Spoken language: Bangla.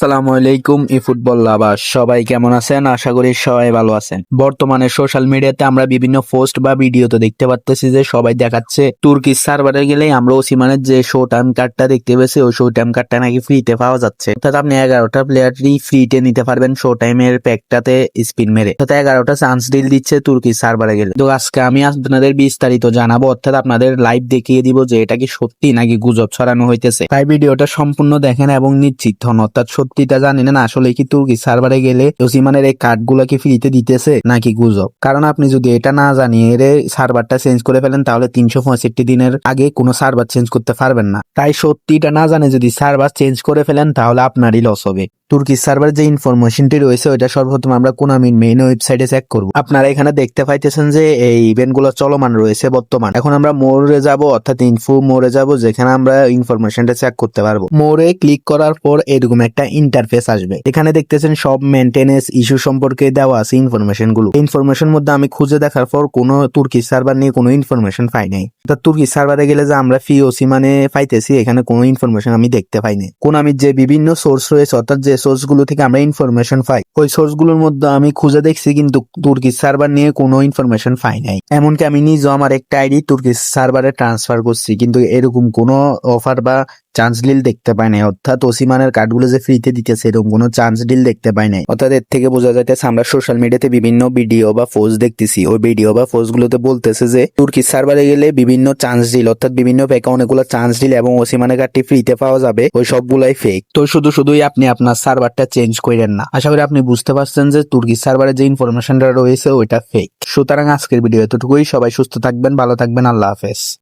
আসসালামু আলাইকুম, ই ফুটবল লাভার। সবাই কেমন আছেন? আশা করি সবাই ভালো আছেন। বর্তমানে সোশ্যাল মিডিয়াতে আমরা বিভিন্ন পোস্ট বা ভিডিওতে দেখতে পাচ্ছি যে সবাই দেখাচ্ছে তুর্কির সার্ভারে গেলে আমরা ওসিমানের যে শো টাইম কার্ডটা দেখতে পেয়েছি, ওই শো টাইম কার্ডটা নাকি ফ্রিতে পাওয়া যাচ্ছে। অর্থাৎ আপনি এগারোটা প্লেয়ারই ফ্রিতে নিতে পারবেন শো টাইমের প্যাকটাতে স্পিন মেরে। অর্থাৎ এগারোটা চান্স ডিল দিচ্ছে তুর্কির সার্ভারে গেলে। তো আজকে আমি আপনাদের বিস্তারিত জানাব, অর্থাৎ আপনাদের লাইভ দেখিয়ে দিব যে এটা কি সত্যি নাকি গুজব ছড়ানো হইতেছে। তাই ভিডিওটা সম্পূর্ণ দেখেন এবং নিশ্চিত হন, অর্থাৎ সত্যিটা জানি না আসলে কি তুর্কি সার্ভারে গেলে ওসিমানের এই কার্ডগুলো কি ফ্রিতে দিতেছে নাকি গুজব? কারণ আপনি যদি এটা না জানিয়ে এর সার্ভারটা চেঞ্জ করে ফেলেন, তাহলে তিনশো পঁয়ষট্টি দিনের আগে কোনো সার্ভার চেঞ্জ করতে পারবেন না। তাই সত্যিটা না জানে যদি সার্ভার চেঞ্জ করে ফেলেন, তাহলে আপনারই লস হবে। তুর্কির সার্ভার যে ইনফরমেশনটি রয়েছে, ওইটা সর্বপ্রথম আমরা কোনামিন মেইন ওয়েবসাইটে চেক করব। আপনারা এখানে দেখতে পাইতেছেন যে এই ইভেন্টগুলো চলমান রয়েছে বর্তমান। এখন আমরা মোড়ে যাব, অর্থাৎ ইনফো মোড়ে যাব, যেখানে আমরা ইনফরমেশনটা চেক করতে পারব। মোড়ে ক্লিক করার পর এরকম একটা ইন্টারফেস আসবে। এখানে দেখতেছেন সব মেনটেনেন্স ইস্যু সম্পর্কে দেওয়া আছে ইনফরমেশনগুলো। ইনফরমেশন মধ্যে আমি খুঁজে দেখার পর কোনো তুর্কি সার্ভার নিয়ে কোনো ইনফরমেশন পাই নাই। তা তুর্কি সার্ভারে গেলে যে আমরা ফিওসি মানে পাইতেছি, এখানে কোনো ইনফরমেশন আমি দেখতে পাইনি কোন আমি যে বিভিন্ন সোর্স রয়েছে, অর্থাৎ যে সোর্সগুলো থেকে আমরা ইনফরমেশন পাই। ওই সোর্সগুলোর মধ্যে আমি খুঁজে দেখছি কিন্তু তুর্কি সার্ভার নিয়ে কোনো ইনফরমেশন পাই নাই। এমনকি আমি নিজেও আমার একটা আইডি তুর্কি সার্ভারে ট্রান্সফার করছি, কিন্তু এরকম কোনো অফার বা চান্স ডিল দেখতে পাই নাই। অর্থাৎ ওসিমানের কার্ডগুলো যে ফ্রিতে দিতেছে, এরকম কোনো চান্স ডিল দেখতে পাই নাই। অর্থাৎ এর থেকে বোঝা যাইতেছে, আমরা সোশ্যাল মিডিয়াতে বিভিন্ন ভিডিও বা পোস্ট দেখতেছি। ওই ভিডিও বা পোস্ট গুলোতে বলতেছে যে, তুর্কি সার্ভারে গেলে বিভিন্ন চান্স ডিল অর্থাৎ বিভিন্ন প্যাকে অনেকগুলো চান্স ডিল এবং ওসিমানের কার্ডটি ফ্রিতে পাওয়া যাবে। ওই সবগুলাই ফেক তো শুধু শুধুই আপনি আপনার সার্ভারটা চেঞ্জ করেন না। আশা করি আপনি বুঝতে পারছেন যে, তুর্কি সার্ভারে যে ইনফরমেশনটা রয়েছে, ওইটা ফেক সুতরাং আজকের ভিডিও এতটুকুই। সবাই সুস্থ থাকবেন, ভালো থাকবেন। আল্লাহ হাফেজ।